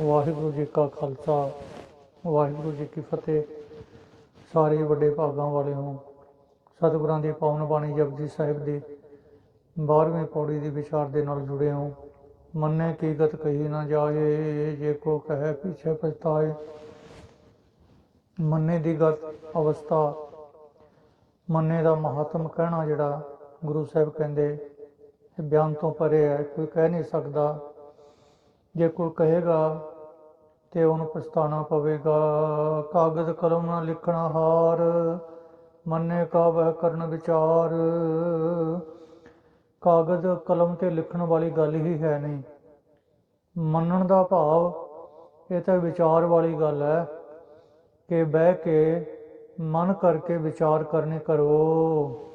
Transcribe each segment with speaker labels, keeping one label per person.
Speaker 1: ਵਾਹਿਗੁਰੂ ਜੀ ਕਾ ਖਾਲਸਾ, ਵਾਹਿਗੁਰੂ ਜੀ ਕੀ ਫਤਿਹ। ਸਾਰੇ ਵੱਡੇ ਭਾਗਾਂ ਵਾਲੇ ਹੋ, ਸਤਿਗੁਰਾਂ ਦੀ ਪਾਵਨ ਬਾਣੀ ਜਪਜੀ ਸਾਹਿਬ ਦੀ 12ਵੀਂ ਪੌੜੀ ਦੇ ਵਿਚਾਰ ਦੇ ਨਾਲ ਜੁੜੇ ਹੋ। ਮੰਨੇ ਕੀ ਗਤ ਕਹੀ ਨਾ ਜਾਏ, ਜੇ ਕੋ ਕਹੇ ਪਿਛੇ ਪਛਤਾਏ। ਮੰਨੇ ਦੀ ਗਤ ਅਵਸਥਾ, ਮੰਨੇ ਦਾ ਮਹੱਤਮ ਕਹਿਣਾ ਜਿਹੜਾ ਗੁਰੂ ਸਾਹਿਬ ਕਹਿੰਦੇ, ਬਿਆਨ ਤੋਂ ਪਰੇ ਹੈ, ਕੋਈ ਕਹਿ ਨਹੀਂ ਸਕਦਾ। ਜੇ ਕੋਈ ਕਹੇਗਾ ਤੇ ਉਹਨੂੰ ਪਛਤਾਣਾ ਪਵੇਗਾ। ਕਾਗਜ਼ ਕਲਮ ਨਾਲ ਲਿਖਣਾ ਹਾਰ, ਮੰਨੇ ਕਾ ਵਹਿ ਕਰਨ ਵਿਚਾਰ। ਕਾਗਜ਼ ਕਲਮ ਤੇ ਲਿਖਣ ਵਾਲੀ ਗੱਲ ਹੀ ਹੈ ਨਹੀਂ। ਮੰਨਣ ਦਾ ਭਾਵ ਇਹ ਤਾਂ ਵਿਚਾਰ ਵਾਲੀ ਗੱਲ ਹੈ ਕਿ ਬਹਿ ਕੇ ਮਨ ਕਰਕੇ ਵਿਚਾਰ ਕਰਨੇ ਕਰੋ।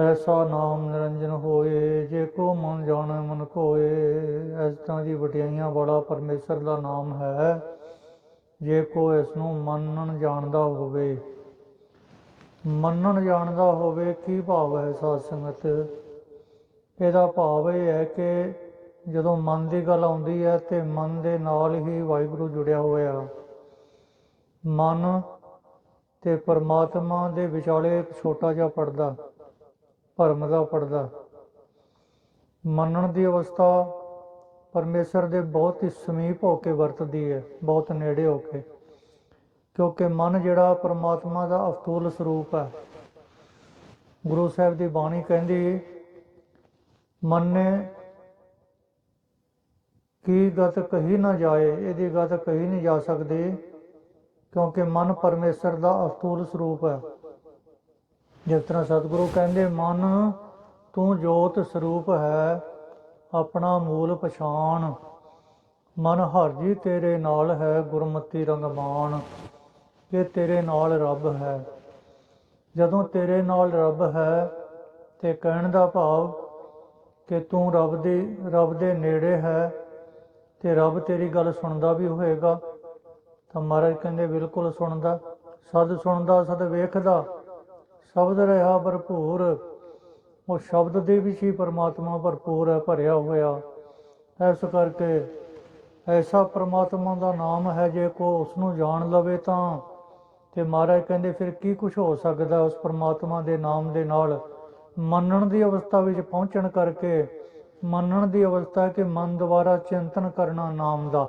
Speaker 1: ਐਸਾ ਨਾਮ ਨਿਰੰਜਨ ਹੋਏ, ਜੇ ਕੋ ਮਨ ਜਾਣੈ ਮਨ ਕੋਏ। ਇਸ ਤਰ੍ਹਾਂ ਦੀ ਵਡਿਆਈਆਂ ਵਾਲਾ ਪਰਮੇਸ਼ਰ ਦਾ ਨਾਮ ਹੈ, ਜੇ ਕੋ ਇਸ ਨੂੰ ਮੰਨਣ ਜਾਣਦਾ ਹੋਵੇ। ਮੰਨਣ ਜਾਣਦਾ ਹੋਵੇ, ਕੀ ਭਾਵ ਹੈ ਸਾਧ ਸੰਗਤ? ਇਹਦਾ ਭਾਵ ਇਹ ਹੈ ਕਿ ਜਦੋਂ ਮਨ ਦੀ ਗੱਲ ਆਉਂਦੀ ਹੈ, ਤੇ ਮਨ ਦੇ ਨਾਲ ਹੀ ਵਾਹਿਗੁਰੂ ਜੁੜਿਆ ਹੋਇਆ। ਮਨ ਤੇ ਪਰਮਾਤਮਾ ਦੇ ਵਿਚਾਲੇ ਛੋਟਾ ਜਿਹਾ ਪਰਦਾ। ਭਰਮ ਦਾ ਪਰਦਾ। ਮੰਨਣ ਦੀ ਅਵਸਥਾ ਪਰਮੇਸ਼ਰ ਦੇ ਬਹੁਤ ਹੀ ਸਮੀਪ ਹੋ ਕੇ ਵਰਤਦੀ ਹੈ, ਬਹੁਤ ਨੇੜੇ ਹੋ ਕੇ। ਕਿਉਂਕਿ ਮਨ ਜਿਹੜਾ ਪਰਮਾਤਮਾ ਦਾ ਅਫਤੂਲ ਸਰੂਪ ਹੈ। ਗੁਰੂ ਸਾਹਿਬ ਦੀ ਬਾਣੀ ਕਹਿੰਦੀ, ਮੰਨੇ ਕੀ ਗਤ ਕਹੀ ਨਾ ਜਾਏ, ਇਹਦੀ ਗਤ ਕਹੀ ਨਹੀਂ ਜਾ ਸਕਦੀ। ਕਿਉਂਕਿ ਮਨ ਪਰਮੇਸ਼ਰ ਦਾ ਅਫਤੂਲ ਸਰੂਪ ਹੈ। ਜਿਸ ਤਰ੍ਹਾਂ ਸਤਿਗੁਰੂ ਕਹਿੰਦੇ, ਮਨ ਤੂੰ ਜੋਤ ਸਰੂਪ ਹੈ, ਆਪਣਾ ਮੂਲ ਪਛਾਣ। ਮਨ ਹਰ ਜੀ ਤੇਰੇ ਨਾਲ ਹੈ, ਗੁਰਮਤੀ ਰੰਗਮਾਨ ਕਿ ਤੇਰੇ ਨਾਲ ਰੱਬ ਹੈ। ਜਦੋਂ ਤੇਰੇ ਨਾਲ ਰੱਬ ਹੈ, ਤੇ ਕਹਿਣ ਦਾ ਭਾਵ ਕਿ ਤੂੰ ਰੱਬ ਦੀ, ਰੱਬ ਦੇ ਨੇੜੇ ਹੈ, ਤੇ ਰੱਬ ਤੇਰੀ ਗੱਲ ਸੁਣਦਾ ਵੀ ਹੋਏਗਾ ਤਾਂ ਮਹਾਰਾਜ ਕਹਿੰਦੇ, ਬਿਲਕੁਲ ਸੁਣਦਾ। ਸਦ ਸੁਣਦਾ, ਸਦ ਵੇਖਦਾ। ਸ਼ਬਦ ਰਿਹਾ ਭਰਪੂਰ। ਉਹ ਸ਼ਬਦ ਦੇ ਵਿੱਚ ਹੀ ਪਰਮਾਤਮਾ ਭਰਪੂਰ ਹੈ, ਭਰਿਆ ਹੋਇਆ। ਇਸ ਕਰਕੇ ਐਸਾ ਪਰਮਾਤਮਾ ਦਾ ਨਾਮ ਹੈ, ਜੇ ਕੋ ਉਸ ਨੂੰ ਜਾਣ ਲਵੇ ਤਾਂ। ਤੇ ਮਹਾਰਾਜ ਕਹਿੰਦੇ, ਫਿਰ ਕੀ ਕੁਝ ਹੋ ਸਕਦਾ ਉਸ ਪਰਮਾਤਮਾ ਦੇ ਨਾਮ ਦੇ ਨਾਲ? ਮੰਨਣ ਦੀ ਅਵਸਥਾ ਵਿੱਚ ਪਹੁੰਚਣ ਕਰਕੇ, ਮੰਨਣ ਦੀ ਅਵਸਥਾ ਕਿ ਮਨ ਦੁਆਰਾ ਚਿੰਤਨ ਕਰਨਾ ਨਾਮ ਦਾ।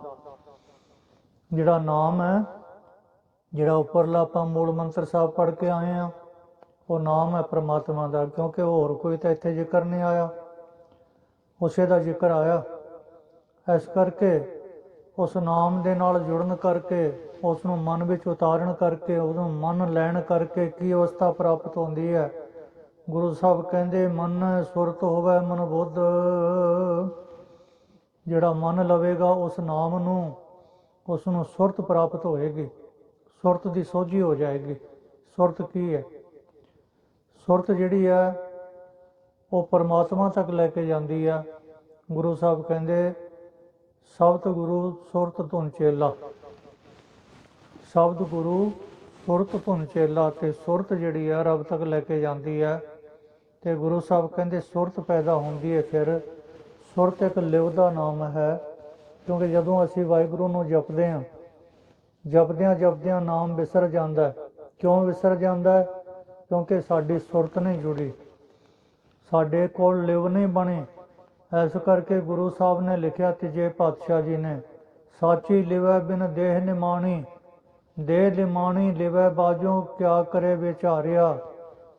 Speaker 1: ਜਿਹੜਾ ਨਾਮ ਹੈ, ਜਿਹੜਾ ਉੱਪਰਲਾ ਆਪਾਂ ਮੂਲ ਮੰਤਰ ਸਾਹਿਬ ਪੜ੍ਹ ਕੇ ਆਏ ਆ ਉਹ ਨਾਮ ਹੈ ਪ੍ਰਮਾਤਮਾ ਦਾ, ਕਿਉਂਕਿ ਹੋਰ ਕੋਈ ਤਾਂ ਇੱਥੇ ਜ਼ਿਕਰ ਨਹੀਂ ਆਇਆ। ਉਸੇ ਦਾ ਜ਼ਿਕਰ ਆਇਆ। ਇਸ ਕਰਕੇ ਉਸ ਨਾਮ ਦੇ ਨਾਲ ਜੁੜਨ ਕਰਕੇ, ਉਸ ਨੂੰ ਮਨ ਵਿੱਚ ਉਤਾਰਨ ਕਰਕੇ ਉਹਨੂੰ ਮਨ ਲੈਣ ਕਰਕੇ ਕੀ ਅਵਸਥਾ ਪ੍ਰਾਪਤ ਹੁੰਦੀ ਹੈ? ਗੁਰੂ ਸਾਹਿਬ ਕਹਿੰਦੇ, ਮਨ ਸੁਰਤ ਹੋਵੇ, ਮਨ ਬੁੱਧ। ਜਿਹੜਾ ਮਨ ਲਵੇਗਾ, ਉਸ ਨਾਮ ਨੂੰ, ਉਸ ਨੂੰ ਸੁਰਤ ਪ੍ਰਾਪਤ ਹੋਏਗੀ। ਸੁਰਤ ਦੀ ਸੋਝੀ ਹੋ ਜਾਏਗੀ। ਸੁਰਤ ਕੀ ਹੈ? ਸੁਰਤ ਜਿਹੜੀ ਹੈ ਉਹ ਪਰਮਾਤਮਾ ਤੱਕ ਲੈ ਕੇ ਜਾਂਦੀ ਆ। ਗੁਰੂ ਸਾਹਿਬ ਕਹਿੰਦੇ, ਸ਼ਬਦ ਗੁਰੂ ਸੁਰਤ ਧੁਨ ਚੇਲਾ। ਸ਼ਬਦ ਗੁਰੂ ਸੁਰਤ ਧੁਨ ਚੇਲਾ ਤੇ ਸੁਰਤ ਜਿਹੜੀ ਆ, ਰੱਬ ਤੱਕ ਲੈ ਕੇ ਜਾਂਦੀ ਆ। ਤੇ ਗੁਰੂ ਸਾਹਿਬ ਕਹਿੰਦੇ, ਸੁਰਤ ਪੈਦਾ ਹੁੰਦੀ ਹੈ ਫਿਰ। ਸੁਰਤ ਇੱਕ ਲਿਵ ਦਾ ਨਾਮ ਹੈ, ਕਿਉਂਕਿ ਜਦੋਂ ਅਸੀਂ ਵਾਹਿਗੁਰੂ ਨੂੰ ਜਪਦੇ ਹਾਂ ਜਪਦਿਆਂ ਜਪਦਿਆਂ ਨਾਮ ਵਿਸਰ ਜਾਂਦਾ ਕਿਉਂ ਵਿਸਰ ਜਾਂਦਾ ਕਿਉਂਕਿ ਸਾਡੀ ਸੁਰਤ ਨਹੀਂ ਜੁੜੀ। ਸਾਡੇ ਕੋਲ ਲਿਵ ਨਹੀਂ ਬਣੇ। ਇਸ ਕਰਕੇ ਗੁਰੂ ਸਾਹਿਬ ਨੇ ਲਿਖਿਆ ਤੀਜੇ ਪਾਤਸ਼ਾਹ ਜੀ ਨੇ ਸਾਚੀ ਲਿਵੈ ਬਿਨ ਦੇਹ ਨਿਮਾਣੀ ਦੇਹ ਨਿਮਾਣੀ ਲਿਵੈ ਬਾਜੋ ਕਿਆ ਕਰੇ ਵਿਚਾਰਿਆ?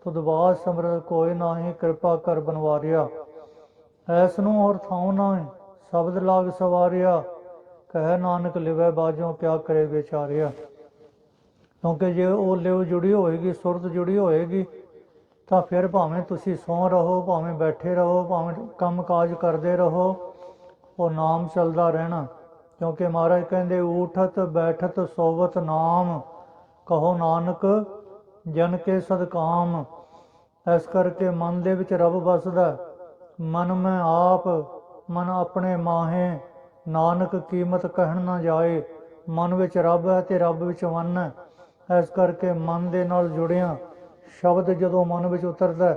Speaker 1: ਤੁਦਵਾਸ ਸਮਰਤ ਕੋਈ ਨਾਹੀ, ਕਿਰਪਾ ਕਰ ਬਨਵਾਰਿਆ। ਐਸ ਨੂੰ ਹੋਰ ਥਾਉ ਨਾ ਸ਼ਬਦ ਲਾਗ ਸਵਾਰਿਆ। ਕਹਿ ਨਾਨਕ ਲਿਵੈ ਬਾਜੋ ਕਿਆ ਕਰੇ ਵਿਚਾਰਿਆ। ਕਿਉਂਕਿ ਜੇ ਉਹ ਲਿਵ ਜੁੜੀ ਹੋਏਗੀ, ਸੁਰਤ ਜੁੜੀ ਹੋਏਗੀ, ਤਾਂ ਫਿਰ ਭਾਵੇਂ ਤੁਸੀਂ ਸੌਂ ਰਹੋ, ਭਾਵੇਂ ਬੈਠੇ ਰਹੋ, ਭਾਵੇਂ ਕੰਮ ਕਾਜ ਕਰਦੇ ਰਹੋ, ਉਹ ਨਾਮ ਚੱਲਦਾ ਰਹਿਣਾ। ਕਿਉਂਕਿ ਮਹਾਰਾਜ ਕਹਿੰਦੇ ਊਠਤ ਬੈਠਤ, ਸੋਵਤ ਨਾਮ, ਕਹੋ ਨਾਨਕ, ਜਨ ਕੇ ਸਦਕਾਮ ਇਸ ਕਰਕੇ ਮਨ ਦੇ ਵਿੱਚ ਰੱਬ ਵਸਦਾ, ਮਨ ਮੈਂ ਆਪ, ਮਨ ਆਪਣੇ ਮਾਹੇ, ਨਾਨਕ ਕੀਮਤ ਕਹਿਣ ਨਾ ਜਾਏ। ਮਨ ਵਿੱਚ ਰੱਬ ਹੈ ਤੇ ਰੱਬ ਵਿੱਚ ਮਨ ਹੈ। ਇਸ ਕਰਕੇ ਮਨ ਦੇ ਨਾਲ ਜੁੜਿਆ। ਸ਼ਬਦ ਜਦੋਂ ਮਨ ਵਿੱਚ ਉਤਰਦਾ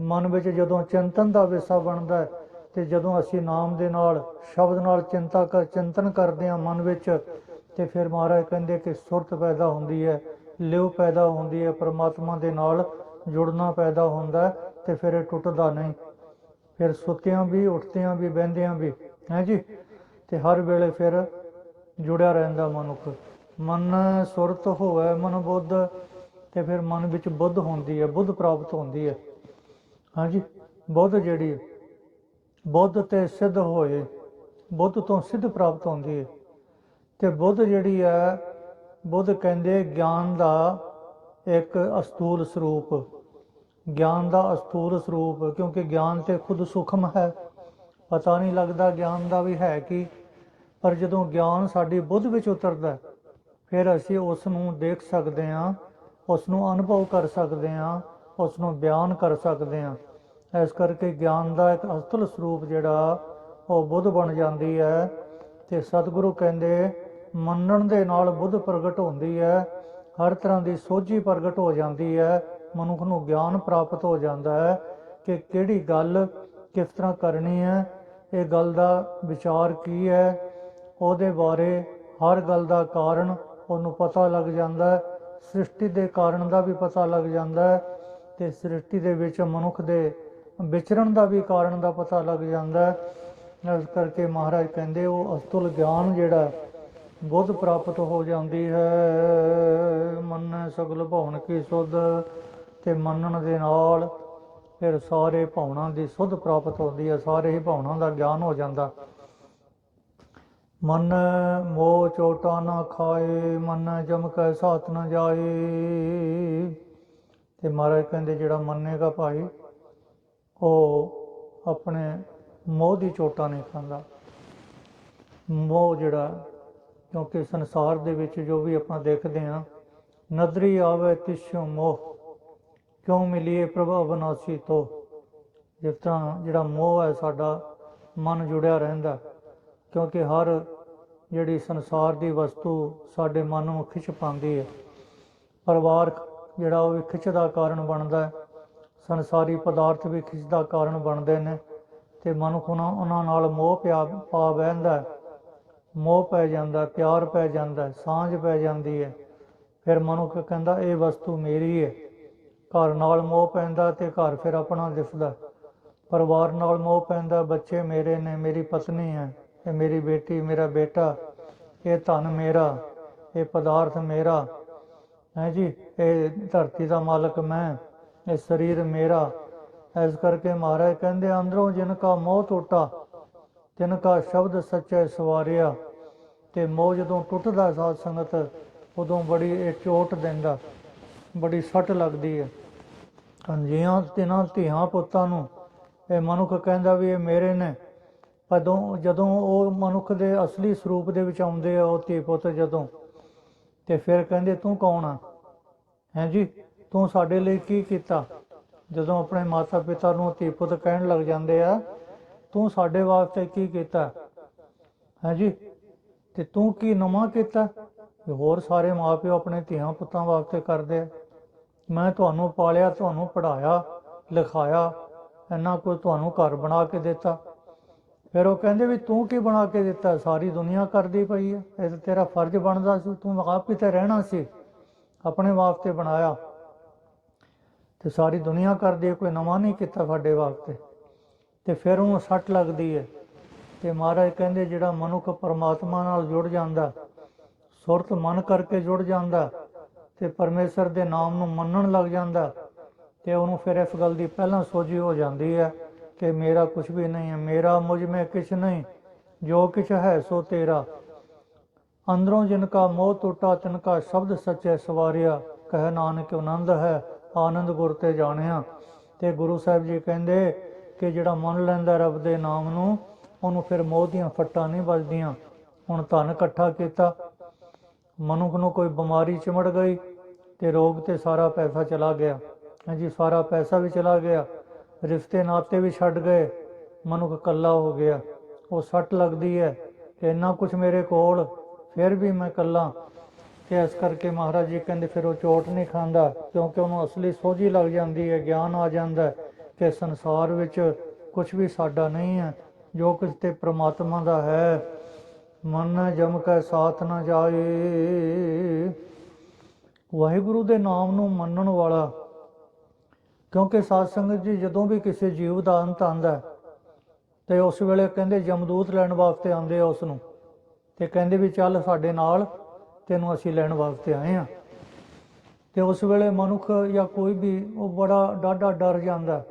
Speaker 1: ਮਨ ਵਿੱਚ ਜਦੋਂ ਚਿੰਤਨ ਦਾ ਵਿਸ਼ਾ ਬਣਦਾ ਹੈ, ਤੇ ਜਦੋਂ ਅਸੀਂ ਨਾਮ ਦੇ ਨਾਲ ਸ਼ਬਦ ਨਾਲ ਚਿੰਤਾ ਕਰ ਚਿੰਤਨ ਕਰਦੇ ਹਾਂ ਮਨ ਵਿੱਚ ਤੇ ਫਿਰ ਮਹਾਰਾਜ ਕਹਿੰਦੇ ਕਿ ਸੁਰਤ ਪੈਦਾ ਹੁੰਦੀ ਹੈ ਲਿਵ ਪੈਦਾ ਹੁੰਦੀ ਹੈ ਪਰਮਾਤਮਾ ਦੇ ਨਾਲ ਜੁੜਨਾ ਪੈਦਾ ਹੁੰਦਾ ਹੈ ਤੇ ਫਿਰ ਇਹ ਟੁੱਟਦਾ ਨਹੀਂ। ਫਿਰ ਸੁੱਤਿਆਂ ਵੀ ਉੱਠਦਿਆਂ ਵੀ ਬਹਿੰਦਿਆਂ ਵੀ ਹੈ ਜੀ? ਤੇ ਹਰ ਵੇਲੇ ਫਿਰ ਜੁੜਿਆ ਰਹਿੰਦਾ ਮਨੁੱਖ। ਮਨ ਸੁਰਤ ਹੋਵੇ ਮਨ ਬੁੱਧ ਤੇ ਫਿਰ ਮਨ ਵਿੱਚ ਬੁੱਧ ਹੁੰਦੀ ਹੈ ਬੁੱਧ ਪ੍ਰਾਪਤ ਹੁੰਦੀ ਹੈ। ਹਾਂਜੀ ਬੁੱਧ ਜਿਹੜੀ ਬੁੱਧ ਤੇ ਸਿੱਧ ਹੋਏ ਬੁੱਧ ਤੋਂ ਸਿੱਧ ਪ੍ਰਾਪਤ ਹੁੰਦੀ ਹੈ। ਤੇ ਬੁੱਧ ਜਿਹੜੀ ਹੈ ਬੁੱਧ ਕਹਿੰਦੇ ਗਿਆਨ ਦਾ ਇੱਕ ਅਸਤੂਲ ਸਰੂਪ। ਗਿਆਨ ਦਾ ਅਸਤੂਲ ਸਰੂਪ ਕਿਉਂਕਿ ਗਿਆਨ ਤੇ ਖੁਦ ਸੂਖਮ ਹੈ। ਪਤਾ ਨਹੀਂ ਲੱਗਦਾ ਗਿਆਨ ਦਾ ਵੀ ਹੈ ਕੀ ਪਰ ਜਦੋਂ ਗਿਆਨ ਸਾਡੀ ਬੁੱਧ ਵਿੱਚ ਉਤਰਦਾ ਹੈ, ਫਿਰ ਅਸੀਂ ਉਸ ਨੂੰ ਦੇਖ ਸਕਦੇ ਹਾਂ ਉਸ ਨੂੰ ਅਨੁਭਵ ਕਰ ਸਕਦੇ ਹਾਂ ਉਸ ਨੂੰ ਬਿਆਨ ਕਰ ਸਕਦੇ ਹਾਂ। ਇਸ ਕਰਕੇ ਗਿਆਨ ਦਾ ਇੱਕ ਅਸਲ ਸਰੂਪ ਜਿਹੜਾ, ਉਹ ਬੁੱਧ ਬਣ ਜਾਂਦੀ ਹੈ ਤੇ ਸਤਿਗੁਰੂ ਕਹਿੰਦੇ, ਮੰਨਣ ਦੇ ਨਾਲ ਬੁੱਧ ਪ੍ਰਗਟ ਹੁੰਦੀ ਹੈ, ਹਰ ਤਰ੍ਹਾਂ ਦੀ ਸੋਝੀ ਪ੍ਰਗਟ ਹੋ ਜਾਂਦੀ ਹੈ, ਮਨੁੱਖ ਨੂੰ ਗਿਆਨ ਪ੍ਰਾਪਤ ਹੋ ਜਾਂਦਾ ਹੈ ਕਿ ਕਿਹੜੀ ਗੱਲ ਕਿਸ ਤਰ੍ਹਾਂ ਕਰਨੀ ਹੈ, ਇਹ ਗੱਲ ਦਾ ਵਿਚਾਰ ਕੀ ਹੈ, ਉਹਦੇ ਬਾਰੇ ਹਰ ਗੱਲ ਦਾ ਕਾਰਨ ਉਹਨੂੰ ਪਤਾ ਲੱਗ ਜਾਂਦਾ ਹੈ, ਸ੍ਰਿਸ਼ਟੀ ਦੇ ਕਾਰਨ ਦਾ ਵੀ ਪਤਾ ਲੱਗ ਜਾਂਦਾ ਹੈ ਤੇ ਸ੍ਰਿਸ਼ਟੀ ਦੇ ਵਿੱਚ ਮਨੁੱਖ ਦੇ ਵਿਚਰਨ ਦਾ ਵੀ ਕਾਰਨ ਦਾ ਪਤਾ ਲੱਗ ਜਾਂਦਾ ਹੈ। ਇਸ ਕਰਕੇ ਮਹਾਰਾਜ ਕਹਿੰਦੇ, ਉਹ ਅਸਤੁਲ ਗਿਆਨ ਜਿਹੜਾ ਬੁੱਧ ਪ੍ਰਾਪਤ ਹੋ ਜਾਂਦੀ ਹੈ। ਮੰਨੈ ਸਗਲ ਭਉਣ ਕੀ ਸੁਧ ਤੇ ਮੰਨਣ ਦੇ ਨਾਲ ਫਿਰ ਸਾਰੇ ਭਾਵਨਾ ਦੀ ਸੁਧ ਪ੍ਰਾਪਤ ਹੁੰਦੀ ਹੈ, ਸਾਰੇ ਹੀ ਭਾਵਨਾ ਦਾ ਗਿਆਨ ਹੋ ਜਾਂਦਾ। ਮਨ ਮੋਹ ਚੋਟਾ ਨਾ ਖਾਏ, ਮਨ ਜਮ ਕੈ ਸਾਥ ਨਾ ਜਾਏ। ਤੇ ਮਹਾਰਾਜ ਕਹਿੰਦੇ ਜਿਹੜਾ ਮੰਨੇਗਾ ਭਾਈ, ਉਹ ਆਪਣੇ ਮੋਹ ਦੀ ਚੋਟਾਂ ਨਹੀਂ ਖਾਂਦਾ। ਮੋਹ ਜਿਹੜਾ, ਕਿਉਂਕਿ ਸੰਸਾਰ ਦੇ ਵਿੱਚ ਜੋ ਵੀ ਆਪਾਂ ਦੇਖਦੇ ਹਾਂ, ਨਦਰੀ ਆਵੇ ਤਿਸੁ ਮੋਹ, ਕਿਉਂ ਮਿਲੀਏ ਪ੍ਰਭਾ ਬਨਾਸੀ ਤੋ ਜਿਸ ਤਰ੍ਹਾਂ ਜਿਹੜਾ ਮੋਹ ਹੈ ਸਾਡਾ ਮਨ ਜੁੜਿਆ ਰਹਿੰਦਾ ਕਿਉਂਕਿ ਹਰ ਜਿਹੜੀ ਸੰਸਾਰ ਦੀ ਵਸਤੂ ਸਾਡੇ ਮਨ ਨੂੰ ਖਿੱਚ ਪਾਉਂਦੀ ਹੈ। ਪਰਿਵਾਰ ਜਿਹੜਾ ਉਹ ਵੀ ਖਿੱਚ ਦਾ ਕਾਰਨ ਬਣਦਾ ਹੈ। ਸੰਸਾਰੀ ਪਦਾਰਥ ਵੀ ਖਿੱਚ ਦਾ ਕਾਰਨ ਬਣਦੇ ਨੇ ਤੇ ਮਨੁੱਖ ਉਹਨਾਂ ਉਹਨਾਂ ਨਾਲ ਮੋਹ ਪਿਆ, ਪਾ ਬਹਿੰਦਾ ਮੋਹ ਪੈ ਜਾਂਦਾ, ਪਿਆਰ ਪੈ ਜਾਂਦਾ ਸਾਂਝ ਪੈ ਜਾਂਦੀ ਹੈ। ਫਿਰ ਮਨੁੱਖ ਕਹਿੰਦਾ, ਇਹ ਵਸਤੂ ਮੇਰੀ ਹੈ। ਘਰ ਨਾਲ ਮੋਹ ਪੈਂਦਾ ਤੇ ਘਰ ਫਿਰ ਆਪਣਾ ਦਿਸਦਾ ਪਰਿਵਾਰ ਨਾਲ ਮੋਹ ਪੈਂਦਾ, ਬੱਚੇ ਮੇਰੇ ਨੇ, ਮੇਰੀ ਪਤਨੀ ਹੈ। ਇਹ ਮੇਰੀ ਬੇਟੀ, ਮੇਰਾ ਬੇਟਾ, ਇਹ ਧਨ ਮੇਰਾ, ਇਹ ਪਦਾਰਥ ਮੇਰਾ, ਹੈ ਜੀ? ਇਹ ਧਰਤੀ ਦਾ ਮਾਲਕ ਮੈਂ, ਇਹ ਸਰੀਰ ਮੇਰਾ। ਇਸ ਕਰਕੇ ਮਹਾਰਾਜ ਕਹਿੰਦੇ, ਅੰਦਰੋਂ ਜਿਨ ਕਾ ਮੋਹ ਟੁੱਟਾ ਤਿਨ ਕਾ ਸ਼ਬਦ ਸੱਚੇ ਸਵਾਰਿਆ, ਤੇ ਮੋਹ ਜਦੋਂ ਟੁੱਟਦਾ ਸਾਧ ਸੰਗਤ, ਉਦੋਂ ਬੜੀ ਇਹ ਚੋਟ ਦਿੰਦਾ, ਬੜੀ ਸੱਟ ਲੱਗਦੀ ਹੈ। ਅੰਜੀਆਂ ਤਿਨਾਂ ਧੀਆਂ ਪੁੱਤਾਂ ਨੂੰ ਇਹ ਮਨੁੱਖ ਕਹਿੰਦਾ ਵੀ ਇਹ ਮੇਰੇ ਨੇ ਜਦੋਂ ਜਦੋਂ ਉਹ ਮਨੁੱਖ ਦੇ ਅਸਲੀ ਸਰੂਪ ਦੇ ਵਿੱਚ ਆਉਂਦੇ ਆ, ਉਹ ਧੀ ਪੁੱਤ ਜਦੋਂ, ਤੇ ਫਿਰ ਕਹਿੰਦੇ, ਤੂੰ ਕੌਣ ਆ? ਹੈ ਜੀ? ਤੂੰ ਸਾਡੇ ਲਈ ਕੀ ਕੀਤਾ? ਜਦੋਂ ਆਪਣੇ ਮਾਤਾ ਪਿਤਾ ਨੂੰ ਧੀ ਪੁੱਤ ਕਹਿਣ ਲੱਗ ਜਾਂਦੇ ਆ, ਤੂੰ ਸਾਡੇ ਵਾਸਤੇ ਕੀ ਕੀਤਾ? ਹੈ ਜੀ? ਤੇ ਤੂੰ ਕੀ ਨਵਾਂ ਕੀਤਾ? ਹੋਰ ਸਾਰੇ ਮਾਪਿਓ ਆਪਣੇ ਧੀਆਂ ਪੁੱਤਾਂ ਵਾਸਤੇ ਕਰਦੇ ਆ। ਮੈਂ ਤੁਹਾਨੂੰ ਪਾਲਿਆ, ਤੁਹਾਨੂੰ ਪੜਾਇਆ ਲਿਖਾਇਆ, ਇੰਨਾ ਕੋਈ ਤੁਹਾਨੂੰ ਘਰ ਬਣਾ ਕੇ ਦਿੱਤਾ। ਫਿਰ ਉਹ ਕਹਿੰਦੇ ਵੀ ਤੂੰ ਕੀ ਬਣਾ ਕੇ ਦਿੱਤਾ? ਸਾਰੀ ਦੁਨੀਆ ਕਰਦੀ ਪਈ ਹੈ ਇਹ ਤਾਂ ਤੇਰਾ ਫਰਜ਼ ਬਣਦਾ ਸੀ। ਤੂੰ ਆਪ ਹੀ ਰਹਿਣਾ ਸੀ। ਆਪਣੇ ਵਾਸਤੇ ਬਣਾਇਆ। ਤੇ ਸਾਰੀ ਦੁਨੀਆ ਕਰਦੀ ਹੈ ਕੋਈ ਨਵਾਂ ਨਹੀਂ ਕੀਤਾ ਸਾਡੇ ਵਾਸਤੇ। ਤੇ ਫਿਰ ਉਹਨੂੰ ਸੱਟ ਲੱਗਦੀ ਹੈ ਤੇ ਮਹਾਰਾਜ ਕਹਿੰਦੇ ਜਿਹੜਾ ਮਨੁੱਖ ਪਰਮਾਤਮਾ ਨਾਲ ਜੁੜ ਜਾਂਦਾ, ਸੁਰਤ ਮਨ ਕਰਕੇ ਜੁੜ ਜਾਂਦਾ, ਤੇ ਪਰਮੇਸ਼ਰ ਦੇ ਨਾਮ ਨੂੰ ਮੰਨਣ ਲੱਗ ਜਾਂਦਾ, ਤੇ ਉਹਨੂੰ ਫਿਰ ਇਸ ਗੱਲ ਦੀ ਪਹਿਲਾਂ ਸੋਝੀ ਹੋ ਜਾਂਦੀ ਹੈ ਕਿ ਮੇਰਾ ਕੁਝ ਵੀ ਨਹੀਂ ਹੈ, ਮੇਰਾ ਮੁਝ ਮੈਂ ਕੁਛ ਨਹੀਂ, ਜੋ ਕੁਛ ਹੈ ਸੋ ਤੇਰਾ। ਅੰਦਰੋਂ ਜਿਨਕਾ ਮੋਹ ਟੁੱਟਾ, ਤਿਨਕਾ ਸ਼ਬਦ ਸੱਚੇ ਸਵਾਰਿਆ, ਕਹਿ ਨਾਨਕ ਆਨੰਦ ਹੈ, ਆਨੰਦ ਗੁਰ ਤੇ ਜਾਣਿਆ। ਤੇ ਗੁਰੂ ਸਾਹਿਬ ਜੀ ਕਹਿੰਦੇ ਕਿ ਜਿਹੜਾ ਮੰਨ ਲੈਂਦਾ ਰੱਬ ਦੇ ਨਾਮ ਨੂੰ, ਉਹਨੂੰ ਫਿਰ ਮੋਹ ਦੀਆਂ ਫੱਟਾਂ ਨਹੀਂ ਵੱਜਦੀਆਂ। ਹੁਣ ਧਨ ਇਕੱਠਾ ਕੀਤਾ, ਮਨੁੱਖ ਨੂੰ ਕੋਈ ਬਿਮਾਰੀ ਚਿਮੜ ਗਈ ਤੇ ਰੋਗ ਤੇ ਸਾਰਾ ਪੈਸਾ ਚਲਾ ਗਿਆ। ਹਾਂਜੀ ਸਾਰਾ ਪੈਸਾ ਵੀ ਚਲਾ ਗਿਆ। ਰਿਸ਼ਤੇ ਨਾਤੇ ਵੀ ਛੱਡ ਗਏ। ਮਨੁੱਖ ਇਕੱਲਾ ਹੋ ਗਿਆ। ਉਹ ਸੱਟ ਲੱਗਦੀ ਹੈ ਕਿ ਇੰਨਾ ਕੁਝ ਮੇਰੇ ਕੋਲ, ਫਿਰ ਵੀ ਮੈਂ ਇਕੱਲਾ। ਤੇ ਇਸ ਕਰਕੇ ਮਹਾਰਾਜ ਜੀ ਕਹਿੰਦੇ, ਫਿਰ ਉਹ ਚੋਟ ਨਹੀਂ ਖਾਂਦਾ, ਕਿਉਂਕਿ ਉਹਨੂੰ ਅਸਲੀ ਸੋਝੀ ਲੱਗ ਜਾਂਦੀ ਹੈ, ਗਿਆਨ ਆ ਜਾਂਦਾ ਕਿ ਸੰਸਾਰ ਵਿੱਚ ਕੁਝ ਵੀ ਸਾਡਾ ਨਹੀਂ ਹੈ, ਜੋ ਕੁਝ ਤੇ ਪ੍ਰਮਾਤਮਾ ਦਾ ਹੈ। ਮਨ ਜਮ ਕੈ, ਸਾਥ ਨਾ ਜਾਏ। ਵਾਹਿਗੁਰੂ ਦੇ ਨਾਮ ਨੂੰ ਮੰਨਣ ਵਾਲਾ ਕਿਉਂਕਿ ਸਾਧ ਸੰਗਤ ਜੀ ਜਦੋਂ ਵੀ ਕਿਸੇ ਜੀਵ ਦਾ ਅੰਤ ਆਂਦਾ ਹੈ, ਤੇ ਉਸ ਵੇਲੇ ਕਹਿੰਦੇ ਜਮਦੂਤ ਲੈਣ ਵਾਸਤੇ ਆਉਂਦੇ ਆ ਉਸ ਨੂੰ ਤੇ ਕਹਿੰਦੇ ਵੀ ਚੱਲ ਸਾਡੇ ਨਾਲ ਤੈਨੂੰ ਅਸੀਂ ਲੈਣ ਵਾਸਤੇ ਆਏ ਆ ਤੇ ਉਸ ਵੇਲੇ ਮਨੁੱਖ ਜਾਂ ਕੋਈ ਵੀ ਉਹ ਬੜਾ ਡਾਢਾ ਡਰ ਜਾਂਦਾ ਹੈ।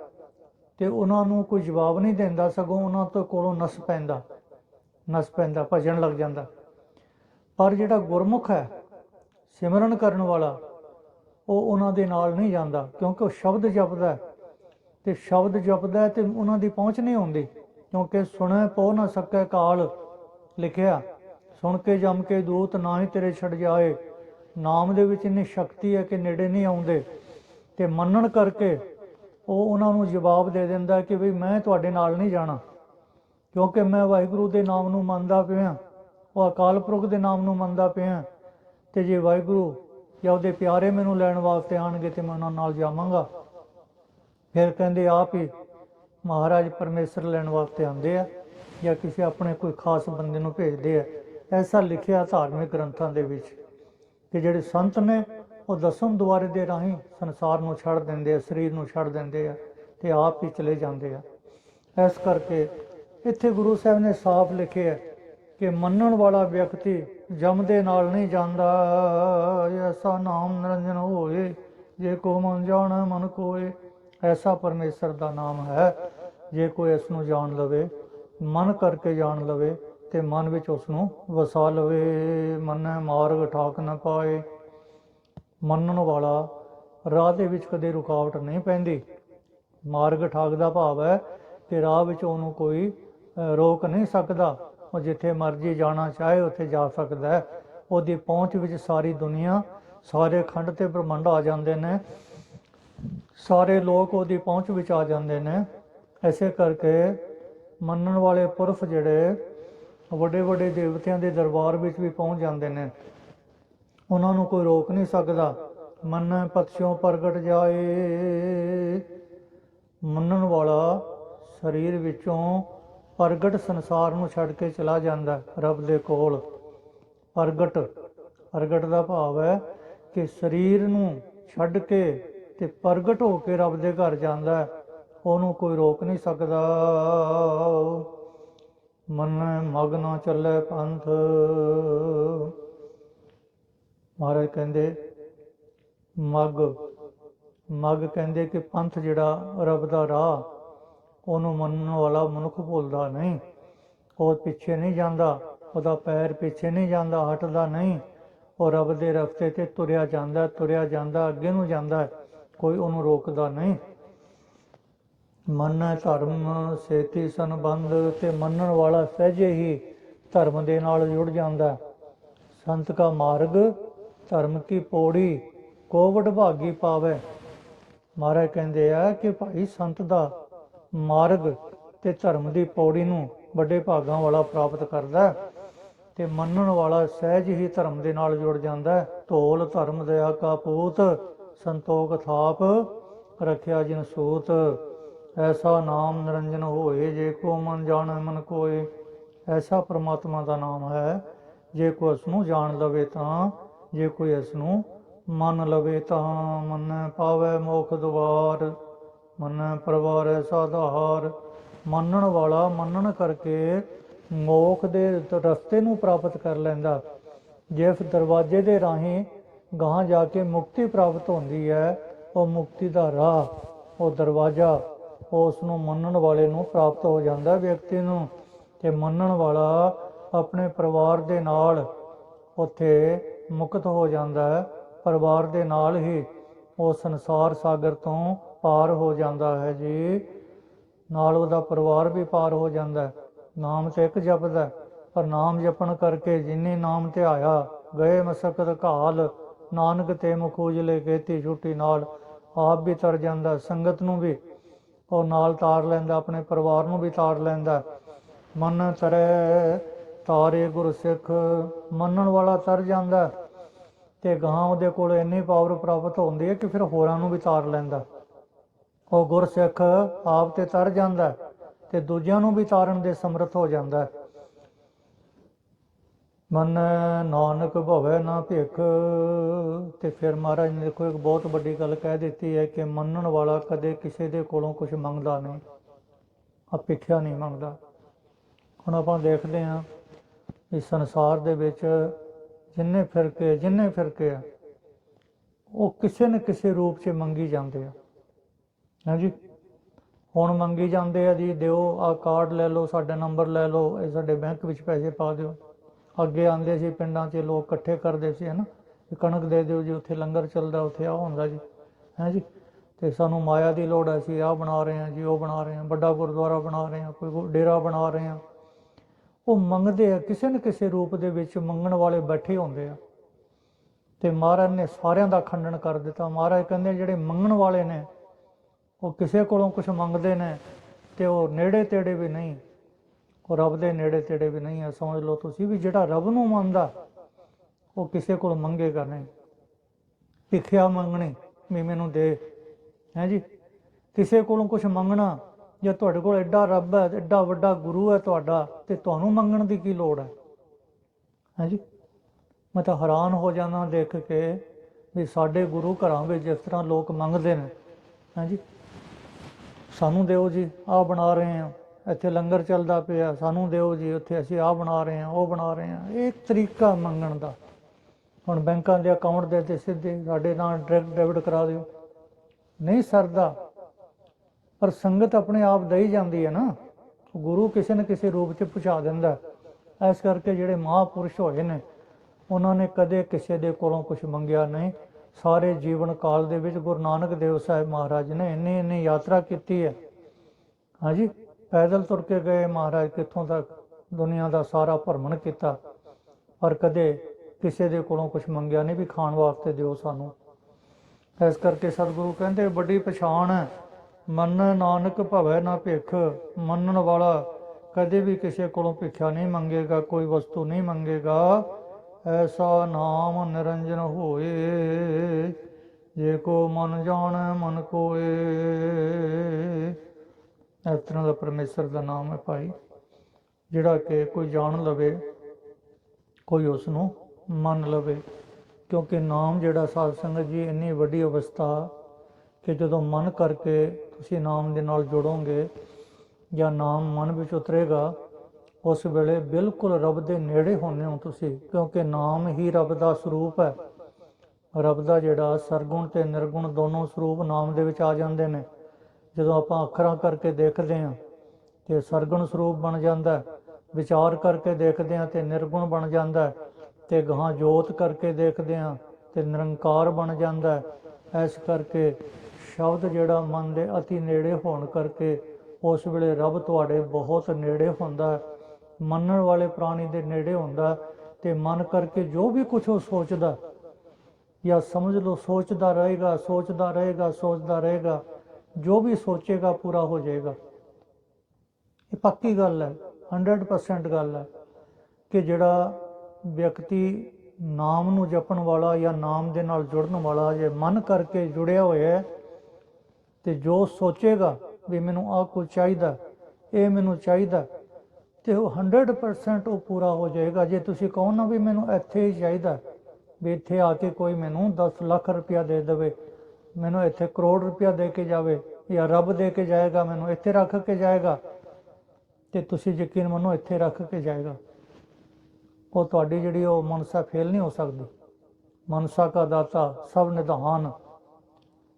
Speaker 1: ਤੇ ਉਹਨਾਂ ਨੂੰ ਕੋਈ ਜਵਾਬ ਨਹੀਂ ਦਿੰਦਾ ਸਗੋਂ ਉਹਨਾਂ ਤੋਂ ਕੋਲੋਂ ਨਸ ਪੈਂਦਾ ਨਸ ਪੈਂਦਾ ਭਜਣ ਲੱਗ ਜਾਂਦਾ। ਪਰ ਜਿਹੜਾ ਗੁਰਮੁਖ ਹੈ ਸਿਮਰਨ ਕਰਨ ਵਾਲਾ ਉਹ ਉਹਨਾਂ ਦੇ ਨਾਲ ਨਹੀਂ ਜਾਂਦਾ, ਕਿਉਂਕਿ ਉਹ ਸ਼ਬਦ ਜਪਦਾ ਹੈ। ਤੇ ਸ਼ਬਦ ਜਪਦਾ ਹੈ ਤੇ ਉਹਨਾਂ ਦੀ ਪਹੁੰਚ ਨਹੀਂ ਹੁੰਦੀ, ਕਿਉਂਕਿ ਸੁਣੈ ਪੋ ਨਾ ਸਕੈ ਕਾਲ, ਲਿਖਿਆ, ਸੁਣ ਕੇ ਜਮ ਕੇ ਦੂਤ ਨਾ ਹੀ ਤੇਰੇ ਛੱਡ ਜਾਏ। ਨਾਮ ਦੇ ਵਿੱਚ ਇੰਨੀ ਸ਼ਕਤੀ ਹੈ ਕਿ ਨੇੜੇ ਨਹੀਂ ਆਉਂਦੇ। ਤੇ ਮੰਨਣ ਕਰਕੇ ਉਹ ਉਹਨਾਂ ਨੂੰ ਜਵਾਬ ਦੇ ਦਿੰਦਾ ਕਿ ਵੀ ਮੈਂ ਤੁਹਾਡੇ ਨਾਲ ਨਹੀਂ ਜਾਣਾ, ਕਿਉਂਕਿ ਮੈਂ ਵਾਹਿਗੁਰੂ ਦੇ ਨਾਮ ਨੂੰ ਮੰਨਦਾ ਪਿਆ, ਉਹ ਅਕਾਲ ਪੁਰਖ ਦੇ ਨਾਮ ਨੂੰ ਮੰਨਦਾ ਪਿਆ। ਤੇ ਜੇ ਵਾਹਿਗੁਰੂ ਜਾਂ ਉਹਦੇ ਪਿਆਰੇ ਮੈਨੂੰ ਲੈਣ ਵਾਸਤੇ ਆਣਗੇ ਤੇ ਮੈਂ ਉਹਨਾਂ ਨਾਲ ਜਾਵਾਂਗਾ। ਫਿਰ ਕਹਿੰਦੇ ਆਪ ਹੀ ਮਹਾਰਾਜ ਪਰਮੇਸ਼ਰ ਲੈਣ ਵਾਸਤੇ ਆਉਂਦੇ ਆ ਜਾਂ ਕਿਸੇ ਆਪਣੇ ਕੋਈ ਖਾਸ ਬੰਦੇ ਨੂੰ ਭੇਜਦੇ ਆ। ਐਸਾ ਲਿਖਿਆ ਧਾਰਮਿਕ ਗ੍ਰੰਥਾਂ ਦੇ ਵਿੱਚ ਕਿ ਜਿਹੜੇ ਸੰਤ ਨੇ, ਉਹ ਦਸਮ ਦੁਆਰੇ ਦੇ ਰਾਹੀਂ ਸੰਸਾਰ ਨੂੰ ਛੱਡ ਦਿੰਦੇ ਆ, ਸਰੀਰ ਨੂੰ ਛੱਡ ਦਿੰਦੇ ਆ ਤੇ ਆਪ ਹੀ ਚਲੇ ਜਾਂਦੇ ਆ। ਇਸ ਕਰਕੇ ਇੱਥੇ ਗੁਰੂ ਸਾਹਿਬ ਨੇ ਸਾਫ਼ ਲਿਖਿਆ ਕਿ ਮੰਨਣ ਵਾਲਾ ਵਿਅਕਤੀ ਜਮ ਦੇ ਨਾਲ ਨਹੀਂ ਜਾਂਦਾ। ਐਸਾ ਨਾਮ ਨਿਰੰਜਨ ਹੋਏ, ਜੇ ਕੋ ਮਨ ਜਾਣ, ਮਨ ਕੋਏ, ਐਸਾ ਪਰਮੇਸ਼ਰ ਦਾ ਨਾਮ ਹੈ। ਜੇ ਕੋਈ ਇਸ ਨੂੰ ਜਾਣ ਲਵੇ, ਮਨ ਕਰਕੇ ਜਾਣ ਲਵੇ, ਤੇ ਮਨ ਵਿੱਚ ਉਸ ਨੂੰ ਵਸਾ ਲਵੇ। ਮਨ ਮਾਰਗ ਠਾਕ ਨਾ ਪਾਏ। ਮੰਨਣ ਵਾਲਾ ਰਾਹ ਦੇ ਵਿੱਚ ਕਦੇ ਰੁਕਾਵਟ ਨਹੀਂ ਪੈਂਦੀ। ਮਾਰਗ ਠਾਕ ਦਾ ਭਾਵ ਹੈ ਕਿ ਰਾਹ ਵਿੱਚ ਉਹਨੂੰ ਕੋਈ ਰੋਕ ਨਹੀਂ ਸਕਦਾ। ਉਹ ਜਿੱਥੇ ਮਰਜ਼ੀ ਜਾਣਾ ਚਾਹੇ ਉੱਥੇ ਜਾ ਸਕਦਾ ਹੈ। ਉਹਦੀ ਪਹੁੰਚ ਵਿੱਚ ਸਾਰੀ ਦੁਨੀਆ, ਸਾਰੇ ਖੰਡ ਤੇ ਬ੍ਰਹਮੰਡ ਆ ਜਾਂਦੇ ਨੇ। ਸਾਰੇ ਲੋਕ ਉਹਦੀ ਪਹੁੰਚ ਵਿੱਚ ਆ ਜਾਂਦੇ ਨੇ। ਐਸੇ ਕਰਕੇ ਮੰਨਣ ਵਾਲੇ ਪੁਰਖ ਜਿਹੜੇ ਵੱਡੇ ਵੱਡੇ ਦੇਵਤਿਆਂ ਦੇ ਦਰਬਾਰ ਵਿੱਚ ਵੀ ਪਹੁੰਚ ਜਾਂਦੇ ਨੇ। ਉਹਨਾਂ ਨੂੰ ਕੋਈ ਰੋਕ ਨਹੀਂ ਸਕਦਾ। ਮੰਨੈ ਪਤਿਓਂ ਪ੍ਰਗਟ ਜਾਏ। ਮੰਨਣ ਵਾਲਾ ਸਰੀਰ ਵਿੱਚੋਂ ਪ੍ਰਗਟ ਸੰਸਾਰ ਨੂੰ ਛੱਡ ਕੇ ਚਲਾ ਜਾਂਦਾ ਰੱਬ ਦੇ ਕੋਲ। ਪ੍ਰਗਟ ਪ੍ਰਗਟ ਦਾ ਭਾਵ ਹੈ ਕਿ ਸਰੀਰ ਨੂੰ ਛੱਡ ਕੇ ਤੇ ਪ੍ਰਗਟ ਹੋ ਕੇ ਰੱਬ ਦੇ ਘਰ ਜਾਂਦਾ ਉਹਨੂੰ ਕੋਈ ਰੋਕ ਨਹੀਂ ਸਕਦਾ। ਮਨ ਮਗਨ ਚੱਲੇ ਪੰਥ। ਮਹਾਰਾਜ ਕਹਿੰਦੇ, ਮਗ ਮਗ ਕਹਿੰਦੇ ਕਿ ਪੰਥ ਜਿਹੜਾ ਰੱਬ ਦਾ ਰਾਹ ਉਹਨੂੰ ਮੰਨਣ ਵਾਲਾ ਮਨੁੱਖ ਭੁੱਲਦਾ ਨਹੀਂ। ਉਹ ਪਿੱਛੇ ਨਹੀਂ ਜਾਂਦਾ, ਉਹਦਾ ਪੈਰ ਪਿੱਛੇ ਨਹੀਂ ਜਾਂਦਾ, ਹਟਦਾ ਨਹੀਂ। ਉਹ ਰੱਬ ਦੇ ਰਸਤੇ ਤੇ ਤੁਰਿਆ ਜਾਂਦਾ ਤੁਰਿਆ ਜਾਂਦਾ, ਅੱਗੇ ਨੂੰ ਜਾਂਦਾ ਕੋਈ ਉਹਨੂੰ ਰੋਕਦਾ ਨਹੀਂ। ਮਨ ਧਰਮ ਸੇਤੀ ਸੰਬੰਧ ਤੇ ਮੰਨਣ ਵਾਲਾ ਸਹਿਜੇ ਹੀ ਧਰਮ ਦੇ ਨਾਲ ਜੁੜ ਜਾਂਦਾ ਸੰਤ ਕਾ ਮਾਰਗ, ਧਰਮ ਕੀ ਪੌੜੀ ਕੋਵਡ ਭਾਗੀ ਪਾਵੇ। ਮਹਾਰਾਜ ਕਹਿੰਦੇ ਆ ਕਿ ਭਾਈ ਸੰਤ ਦਾ ਮਾਰਗ ਤੇ ਧਰਮ ਦੀ ਪੌੜੀ ਨੂੰ ਵੱਡੇ ਭਾਗਾਂ ਵਾਲਾ ਪ੍ਰਾਪਤ ਕਰਦਾ ਹੈ ਤੇ ਮੰਨਣ ਵਾਲਾ ਸਹਿਜ ਹੀ ਧਰਮ ਦੇ ਨਾਲ ਜੁੜ ਜਾਂਦਾ ਧੋਲ, ਧਰਮ, ਦਇਆ ਕਾ ਪੂਤ, ਸੰਤੋਖ ਥਾਪ, ਰੱਖਿਆ ਜਿਨ ਸੂਤ, ਐਸਾ ਨਾਮ ਨਿਰੰਜਨ ਹੋਏ, ਜੇ ਕੋ ਮਨ ਜਾਣ ਮਨ ਕੋਏ। ਐਸਾ ਪ੍ਰਮਾਤਮਾ ਦਾ ਨਾਮ ਹੈ, ਜੇ ਕੋਈ ਇਸ ਨੂੰ ਜਾਣ ਲਵੇ ਤਾਂ, ਜੇ ਕੋਈ ਇਸ ਨੂੰ ਮੰਨ ਲਵੇ ਤਾਂ। ਮੰਨੈ ਪਾਵੇ ਮੋਖ ਦੁਆਰ। ਮੰਨੈ ਪਰਵਾਰੈ ਸਾਧਾਰ ਮੰਨਣ ਵਾਲਾ ਮੰਨਣ ਕਰਕੇ ਮੋਖ ਦੇ ਰਸਤੇ ਨੂੰ ਪ੍ਰਾਪਤ ਕਰ ਲੈਂਦਾ। ਜਿਸ ਦਰਵਾਜ਼ੇ ਦੇ ਰਾਹੀਂ ਗਾਂ ਜਾ ਕੇ ਮੁਕਤੀ ਪ੍ਰਾਪਤ ਹੁੰਦੀ ਹੈ, ਉਹ ਮੁਕਤੀ ਦਾ ਰਾਹ, ਉਹ ਦਰਵਾਜ਼ਾ, ਉਸ ਨੂੰ ਮੰਨਣ ਵਾਲੇ ਨੂੰ ਪ੍ਰਾਪਤ ਹੋ ਜਾਂਦਾ ਵਿਅਕਤੀ ਨੂੰ। ਤੇ ਮੰਨਣ ਵਾਲਾ ਆਪਣੇ ਪਰਿਵਾਰ ਦੇ ਨਾਲ ਉੱਥੇ ਮੁਕਤ ਹੋ ਜਾਂਦਾ ਹੈ। ਪਰਿਵਾਰ ਦੇ ਨਾਲ ਹੀ ਉਹ ਸੰਸਾਰ ਸਾਗਰ ਤੋਂ ਪਾਰ ਹੋ ਜਾਂਦਾ ਹੈ ਜੀ। ਨਾਲ ਉਹਦਾ ਪਰਿਵਾਰ ਵੀ ਪਾਰ ਹੋ ਜਾਂਦਾ ਨਾਮ ਤੇ ਇੱਕ ਜਪਦਾ ਪਰ ਨਾਮ ਜਪਣ ਕਰਕੇ ਜਿਨੇ ਨਾਮ ਤੇ ਆਇਆ, ਗਏ ਮਸਕਤ ਘਾਲ, ਨਾਨਕ ਤੇ ਮੁਖ ਉਜਲੇ ਕੇਤੀ ਛੁੱਟੀ ਨਾਲ ਆਪ ਵੀ ਤਰ ਜਾਂਦਾ ਸੰਗਤ ਨੂੰ ਵੀ। ਉਹ ਨਾਲ ਤਾਰ ਲੈਂਦਾ, ਆਪਣੇ ਪਰਿਵਾਰ ਨੂੰ ਵੀ ਤਾਰ ਲੈਂਦਾ ਮਨ ਤਰੈ ਤਾਰੇ ਗੁਰ ਸਿੱਖ, ਮੰਨਣ ਵਾਲਾ ਤਰ ਜਾਂਦਾ ਤੇ ਗਾਂ ਉਹਦੇ ਕੋਲ ਇੰਨੀ ਪਾਵਰ ਪ੍ਰਾਪਤ ਹੁੰਦੀ ਹੈ ਕਿ ਫਿਰ ਹੋਰਾਂ ਨੂੰ ਵੀ ਤਾਰ ਲੈਂਦਾ ਉਹ ਗੁਰਸਿੱਖ ਆਪ ਤੇ ਤਰ ਜਾਂਦਾ ਤੇ ਦੂਜਿਆਂ ਨੂੰ ਵੀ ਤਾਰਨ ਦੇ ਸਮਰਥ ਹੋ ਜਾਂਦਾ ਹੈ। ਮਨ ਨਾਨਕ ਭਵੈ ਨਾ ਭਿਖ। ਤੇ ਫਿਰ ਮਹਾਰਾਜ ਨੇ ਦੇਖੋ, ਇੱਕ ਬਹੁਤ ਵੱਡੀ ਗੱਲ ਕਹਿ ਦਿੱਤੀ ਹੈ ਕਿ ਮੰਨਣ ਵਾਲਾ ਕਦੇ ਕਿਸੇ ਦੇ ਕੋਲੋਂ ਕੁਝ ਮੰਗਦਾ ਨਹੀਂ। ਅਪੇਖਿਆ ਨਹੀਂ ਮੰਗਦਾ। ਹੁਣ ਆਪਾਂ ਦੇਖਦੇ ਹਾਂ ਇਸ ਸੰਸਾਰ ਦੇ ਵਿੱਚ ਜਿੰਨੇ ਫਿਰਕੇ ਜਿੰਨੇ ਫਿਰਕੇ ਆ, ਉਹ ਕਿਸੇ ਨਾ ਕਿਸੇ ਰੂਪ 'ਚ ਮੰਗੀ ਜਾਂਦੇ ਆ। ਹਾਂਜੀ ਹੁਣ ਮੰਗੀ ਜਾਂਦੇ ਆ ਜੀ, ਦਿਓ ਆ ਕਾਰਡ ਲੈ ਲਓ, ਸਾਡਾ ਨੰਬਰ ਲੈ ਲਓ, ਇਹ ਸਾਡੇ ਬੈਂਕ ਵਿੱਚ ਪੈਸੇ ਪਾ ਦਿਓ। ਅੱਗੇ ਆਂਦੇ ਸੀ ਪਿੰਡਾਂ 'ਚ ਲੋਕ ਇਕੱਠੇ ਕਰਦੇ ਸੀ, ਹਨਾ? ਵੀ ਕਣਕ ਦੇ ਦਿਓ ਜੀ, ਉੱਥੇ ਲੰਗਰ ਚੱਲਦਾ, ਉੱਥੇ ਆ ਹੁੰਦਾ ਜੀ, ਹੈ ਜੀ? ਤੇ ਸਾਨੂੰ ਮਾਇਆ ਦੀ ਲੋੜ ਹੈ, ਅਸੀਂ ਆਹ ਬਣਾ ਰਹੇ ਹਾਂ ਜੀ, ਉਹ ਬਣਾ ਰਹੇ ਹਾਂ, ਵੱਡਾ ਗੁਰਦੁਆਰਾ ਬਣਾ ਰਹੇ ਹਾਂ, ਕੋਈ ਡੇਰਾ ਬਣਾ ਰਹੇ ਹਾਂ। ਉਹ ਮੰਗਦੇ ਆ, ਕਿਸੇ ਨਾ ਕਿਸੇ ਰੂਪ ਦੇ ਵਿੱਚ ਮੰਗਣ ਵਾਲੇ ਬੈਠੇ ਹੁੰਦੇ ਆ। ਤੇ ਮਹਾਰਾਜ ਨੇ ਸਾਰਿਆਂ ਦਾ ਖੰਡਨ ਕਰ ਦਿੱਤਾ। ਮਹਾਰਾਜ ਕਹਿੰਦੇ ਜਿਹੜੇ ਮੰਗਣ ਵਾਲੇ ਨੇ ਉਹ ਕਿਸੇ ਕੋਲੋਂ ਕੁਝ ਮੰਗਦੇ ਨੇ ਤੇ ਉਹ ਨੇੜੇ ਤੇੜੇ ਵੀ ਨਹੀਂ, ਉਹ ਰੱਬ ਦੇ ਨੇੜੇ ਤੇੜੇ ਵੀ ਨਹੀਂ ਹੈ। ਸਮਝ ਲਓ ਤੁਸੀਂ ਵੀ ਜਿਹੜਾ ਰੱਬ ਨੂੰ ਮੰਨਦਾ, ਉਹ ਕਿਸੇ ਕੋਲ ਮੰਗੇਗਾ ਨਹੀਂ। ਭਿੱਖਿਆ ਮੰਗਣੀ ਵੀ ਮੈਨੂੰ ਦੇ, ਹੈ ਜੀ? ਕਿਸੇ ਕੋਲੋਂ ਕੁਝ ਮੰਗਣਾ ਜੇ ਤੁਹਾਡੇ ਕੋਲ ਐਡਾ ਰੱਬ ਹੈ, ਐਡਾ ਵੱਡਾ ਗੁਰੂ ਹੈ ਤੁਹਾਡਾ ਤੇ ਤੁਹਾਨੂੰ ਮੰਗਣ ਦੀ ਕੀ ਲੋੜ ਹੈ? ਹੈ ਜੀ? ਮੈਂ ਤਾਂ ਹੈਰਾਨ ਹੋ ਜਾਂਦਾ ਦੇਖ ਕੇ ਵੀ ਸਾਡੇ ਗੁਰੂ ਘਰਾਂ ਵਿੱਚ ਜਿਸ ਤਰ੍ਹਾਂ ਲੋਕ ਮੰਗਦੇ ਨੇ। ਹਾਂਜੀ ਸਾਨੂੰ ਦਿਓ ਜੀ, ਆਹ ਬਣਾ ਰਹੇ ਹਾਂ। ਇੱਥੇ ਲੰਗਰ ਚੱਲਦਾ ਪਿਆ, ਸਾਨੂੰ ਦਿਓ ਜੀ, ਉੱਥੇ ਅਸੀਂ ਆਹ ਬਣਾ ਰਹੇ ਹਾਂ, ਉਹ ਬਣਾ ਰਹੇ ਹਾਂ। ਇਹ ਤਰੀਕਾ ਮੰਗਣ ਦਾ। ਹੁਣ ਬੈਂਕਾਂ ਦੇ ਅਕਾਊਂਟ ਦੇ ਤੇ ਸਿੱਧੇ ਸਾਡੇ ਨਾਲ ਡਾਇਰੈਕਟ ਡੈਬਿਟ ਕਰਾ ਦਿਓ। ਨਹੀਂ ਸਰਦਾ, ਪਰ ਸੰਗਤ ਆਪਣੇ ਆਪ ਦਈ ਜਾਂਦੀ ਹੈ ਨਾ। ਗੁਰੂ ਕਿਸੇ ਨਾ ਕਿਸੇ ਰੂਪ 'ਚ ਪਹੁੰਚਾ ਦਿੰਦਾ ਇਸ ਕਰਕੇ ਜਿਹੜੇ ਮਹਾਪੁਰਸ਼ ਹੋਏ ਨੇ, ਉਹਨਾਂ ਨੇ ਕਦੇ ਕਿਸੇ ਦੇ ਕੋਲੋਂ ਕੁਝ ਮੰਗਿਆ ਨਹੀਂ। ਸਾਰੇ ਜੀਵਨ ਕਾਲ ਦੇ ਵਿੱਚ ਗੁਰੂ ਨਾਨਕ ਦੇਵ ਸਾਹਿਬ ਮਹਾਰਾਜ ਨੇ ਇੰਨੀ ਇੰਨੀ ਯਾਤਰਾ ਕੀਤੀ ਹੈ। ਹਾਂਜੀ, ਪੈਦਲ ਤੁਰ ਕੇ ਗਏ ਮਹਾਰਾਜ, ਕਿੱਥੋਂ ਤੱਕ? ਦੁਨੀਆ ਦਾ ਸਾਰਾ ਭਰਮਣ ਕੀਤਾ। ਪਰ ਕਦੇ ਕਿਸੇ ਦੇ ਕੋਲੋਂ ਕੁਝ ਮੰਗਿਆ ਨਹੀਂ ਵੀ ਖਾਣ ਵਾਸਤੇ ਦਿਓ ਸਾਨੂੰ। ਇਸ ਕਰਕੇ ਸਤਿਗੁਰੂ ਕਹਿੰਦੇ, ਵੱਡੀ ਪਛਾਣ ਹੈ। ਮੰਨ ਨਾਨਕ ਭਵੈ ਨਾ ਭਿਖ। ਮੰਨਣ ਵਾਲਾ ਕਦੇ ਵੀ ਕਿਸੇ ਕੋਲੋਂ ਭਿਖਿਆ ਨਹੀਂ ਮੰਗੇਗਾ, ਕੋਈ ਵਸਤੂ ਨਹੀਂ ਮੰਗੇਗਾ। ਐਸਾ ਨਾਮ ਨਿਰੰਜਨ ਹੋਏ, ਜੇ ਕੋ ਮਨ ਜਾਣੈ ਮਨ ਕੋਏ। ਇਸ ਤਰ੍ਹਾਂ ਦਾ ਪਰਮੇਸ਼ਰ ਦਾ ਨਾਮ ਹੈ ਭਾਈ, ਜਿਹੜਾ ਕਿ ਕੋਈ ਜਾਣ ਲਵੇ, ਕੋਈ ਉਸ ਨੂੰ ਮੰਨ ਲਵੇ। ਕਿਉਂਕਿ ਨਾਮ ਜਿਹੜਾ ਸਾਧ ਸੰਗਤ ਜੀ, ਇੰਨੀ ਵੱਡੀ ਅਵਸਥਾ ਕਿ ਜਦੋਂ ਮਨ ਕਰਕੇ ਤੁਸੀਂ ਨਾਮ ਦੇ ਨਾਲ ਜੁੜੋਗੇ ਜਾਂ ਨਾਮ ਮਨ ਵਿੱਚ ਉਤਰੇਗਾ ਉਸ ਵੇਲੇ ਬਿਲਕੁਲ ਰੱਬ ਦੇ ਨੇੜੇ ਹੁੰਦੇ ਹੋ ਤੁਸੀਂ ਕਿਉਂਕਿ ਨਾਮ ਹੀ ਰੱਬ ਦਾ ਸਰੂਪ ਹੈ। ਰੱਬ ਦਾ ਜਿਹੜਾ ਸਰਗੁਣ ਤੇ ਨਿਰਗੁਣ ਦੋਨੋਂ ਸਰੂਪ ਨਾਮ ਦੇ ਵਿੱਚ ਆ ਜਾਂਦੇ ਨੇ। ਜਦੋਂ ਆਪਾਂ ਅੱਖਰਾਂ ਕਰਕੇ ਦੇਖਦੇ ਹਾਂ ਤੇ ਸਰਗੁਣ ਸਰੂਪ ਬਣ ਜਾਂਦਾ ਵਿਚਾਰ ਕਰਕੇ ਦੇਖਦੇ ਹਾਂ ਤੇ ਨਿਰਗੁਣ ਬਣ ਜਾਂਦਾ ਹੈ, ਤੇ ਗਾਂ ਜੋਤ ਕਰਕੇ ਦੇਖਦੇ ਹਾਂ ਤੇ ਨਿਰੰਕਾਰ ਬਣ ਜਾਂਦਾ ਇਸ ਕਰਕੇ ਸ਼ਬਦ ਜਿਹੜਾ ਮਨ ਦੇ ਅਤੀ ਨੇੜੇ ਹੋਣ ਕਰਕੇ ਉਸ ਵੇਲੇ ਰੱਬ ਤੁਹਾਡੇ ਬਹੁਤ ਨੇੜੇ ਹੁੰਦਾ ਹੈ। ਮੰਨਣ ਵਾਲੇ ਪ੍ਰਾਣੀ ਦੇ ਨੇੜੇ ਹੁੰਦਾ ਹੈ ਤੇ ਮਨ ਕਰਕੇ ਜੋ ਵੀ ਕੁਝ ਉਹ ਸੋਚਦਾ, ਜਾਂ ਸਮਝ ਲਓ ਸੋਚਦਾ ਰਹੇਗਾ ਸੋਚਦਾ ਰਹੇਗਾ ਸੋਚਦਾ ਰਹੇਗਾ, ਜੋ ਵੀ ਸੋਚੇਗਾ ਪੂਰਾ ਹੋ ਜਾਏਗਾ। ਇਹ ਪੱਕੀ ਗੱਲ ਹੈ 100% ਗੱਲ ਹੈ ਕਿ ਜਿਹੜਾ ਵਿਅਕਤੀ ਨਾਮ ਨੂੰ ਜਪਣ ਵਾਲਾ ਜਾਂ ਨਾਮ ਦੇ ਨਾਲ ਜੁੜਨ ਵਾਲਾ ਜੇ ਮਨ ਕਰਕੇ ਜੁੜਿਆ ਹੋਇਆ ਹੈ ਤੇ ਜੋ ਸੋਚੇਗਾ ਵੀ ਮੈਨੂੰ ਆਹ ਕੁਝ ਚਾਹੀਦਾ, ਇਹ ਮੈਨੂੰ ਚਾਹੀਦਾ ਤੇ ਉਹ 100% ਉਹ ਪੂਰਾ ਹੋ ਜਾਏਗਾ। ਜੇ ਤੁਸੀਂ ਕਹੋ ਨਾ ਵੀ ਮੈਨੂੰ ਇੱਥੇ ਹੀ ਚਾਹੀਦਾ, ਵੀ ਇੱਥੇ ਆ ਕੇ ਕੋਈ ਮੈਨੂੰ 10 ਲੱਖ ਰੁਪਇਆ ਦੇ ਦੇਵੇ, ਮੈਨੂੰ ਇੱਥੇ ਕਰੋੜ ਰੁਪਇਆ ਦੇ ਕੇ ਜਾਵੇ ਜਾਂ ਰੱਬ ਦੇ ਕੇ ਜਾਏਗਾ, ਮੈਨੂੰ ਇੱਥੇ ਰੱਖ ਕੇ ਜਾਏਗਾ, ਤੇ ਤੁਸੀਂ ਯਕੀਨ ਮੰਨੋ ਇੱਥੇ ਰੱਖ ਕੇ ਜਾਏਗਾ। ਉਹ ਤੁਹਾਡੀ ਜਿਹੜੀ ਉਹ ਮਨਸਾ ਫੇਲ ਨਹੀਂ ਹੋ ਸਕਦੀ। ਮਨਸਾ ਕਾ ਦਾਤਾ ਸਭ ਨਿਧਾਨ,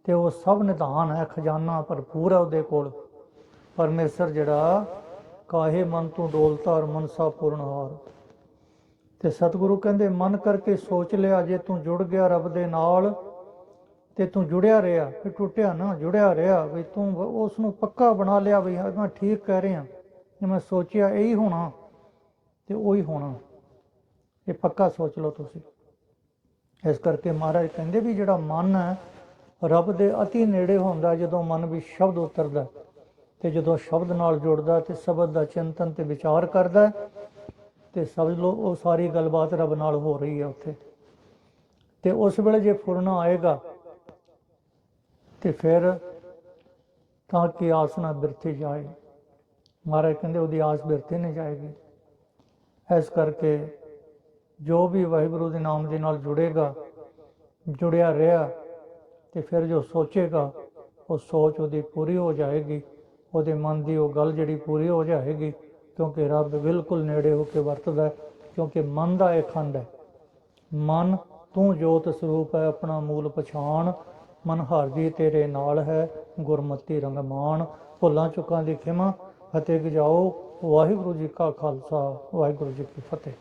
Speaker 1: ਤੇ ਉਹ ਸਭ ਨਿਧਾਨ ਹੈ, ਖਜ਼ਾਨਾ ਭਰਪੂਰ ਹੈ ਉਹਦੇ ਕੋਲ। ਪਰਮੇਸ਼ਰ ਜਿਹੜਾ ਕਾਹੇ ਮਨ ਤੂੰ ਡੋਲਤਾ ਔਰ ਮਨਸਾ ਪੂਰਨ ਹਾਰ। ਤੇ ਸਤਿਗੁਰੂ ਕਹਿੰਦੇ, ਮਨ ਕਰਕੇ ਸੋਚ ਲਿਆ, ਜੇ ਤੂੰ ਜੁੜ ਗਿਆ ਰੱਬ ਦੇ ਨਾਲ, ਤੇ ਤੂੰ ਜੁੜਿਆ ਰਿਹਾ ਫਿਰ ਟੁੱਟਿਆ ਨਾ, ਜੁੜਿਆ ਰਿਹਾ, ਵੀ ਤੂੰ ਉਸ ਨੂੰ ਪੱਕਾ ਬਣਾ ਲਿਆ, ਵੀ ਹਾਂ ਮੈਂ ਠੀਕ ਕਹਿ ਰਿਹਾ। ਜੇ ਮੈਂ ਸੋਚਿਆ ਇਹੀ ਹੋਣਾ, ਤੇ ਉਹੀ ਹੋਣਾ। ਇਹ ਪੱਕਾ ਸੋਚ ਲਓ ਤੁਸੀਂ। ਇਸ ਕਰਕੇ ਮਹਾਰਾਜ ਕਹਿੰਦੇ ਵੀ ਜਿਹੜਾ ਮਨ ਹੈ, ਰੱਬ ਦੇ ਅਤੀ ਨੇੜੇ ਹੁੰਦਾ, ਜਦੋਂ ਮਨ ਵੀ ਸ਼ਬਦ ਉਤਰਦਾ ਤੇ ਜਦੋਂ ਸ਼ਬਦ ਨਾਲ ਜੁੜਦਾ ਤੇ ਸ਼ਬਦ ਦਾ ਚਿੰਤਨ ਤੇ ਵਿਚਾਰ ਕਰਦਾ ਹੈ, ਤੇ ਸਮਝ ਲਓ ਉਹ ਸਾਰੀ ਗੱਲਬਾਤ ਰੱਬ ਨਾਲ ਹੋ ਰਹੀ ਹੈ ਉੱਥੇ। ਤੇ ਉਸ ਵੇਲੇ ਜੇ ਫੁਰਨਾ ਆਏਗਾ ਤੇ ਫਿਰ ਤਾਂ ਕਿ ਆਸਨਾ ਬਿਰਤੀ ਜਾਏ। ਮਹਾਰਾਜ ਕਹਿੰਦੇ ਉਹਦੀ ਆਸ ਬਿਰਤੀ ਨਹੀਂ ਜਾਏਗੀ। ਇਸ ਕਰਕੇ ਜੋ ਵੀ ਵਾਹਿਗੁਰੂ ਦੇ ਨਾਮ ਦੇ ਨਾਲ ਜੁੜੇਗਾ ਜੁੜਿਆ ਰਿਹਾ ਤੇ ਫਿਰ ਜੋ ਸੋਚੇਗਾ ਉਹ ਸੋਚ ਉਹਦੀ ਪੂਰੀ ਹੋ ਜਾਏਗੀ। ਉਹਦੇ ਮਨ ਦੀ ਉਹ ਗੱਲ ਜਿਹੜੀ ਪੂਰੀ ਹੋ ਜਾਏਗੀ, ਕਿਉਂਕਿ ਰੱਬ ਬਿਲਕੁਲ ਨੇੜੇ ਹੋ ਕੇ ਵਰਤਦਾ ਹੈ, ਕਿਉਂਕਿ ਮਨ ਦਾ ਇਹ ਖੰਡ ਹੈ। ਮਨ, ਤੂੰ ਜੋਤ ਸਰੂਪ ਹੈ, ਆਪਣਾ ਮੂਲ ਪਛਾਣ। ਮਨ ਹਰ ਜੀ ਤੇਰੇ ਨਾਲ ਹੈ, ਗੁਰਮਤੀ ਰੰਗਮਾਨ। ਭੁੱਲਾਂ ਚੁੱਕਾਂ ਦੀ ਖਿਮਾ ਫਤਿਹ ਗਜਾਓ ਵਾਹਿਗੁਰੂ ਜੀ ਕਾ ਖਾਲਸਾ, ਵਾਹਿਗੁਰੂ ਜੀ ਕੀ ਫਤਿਹ।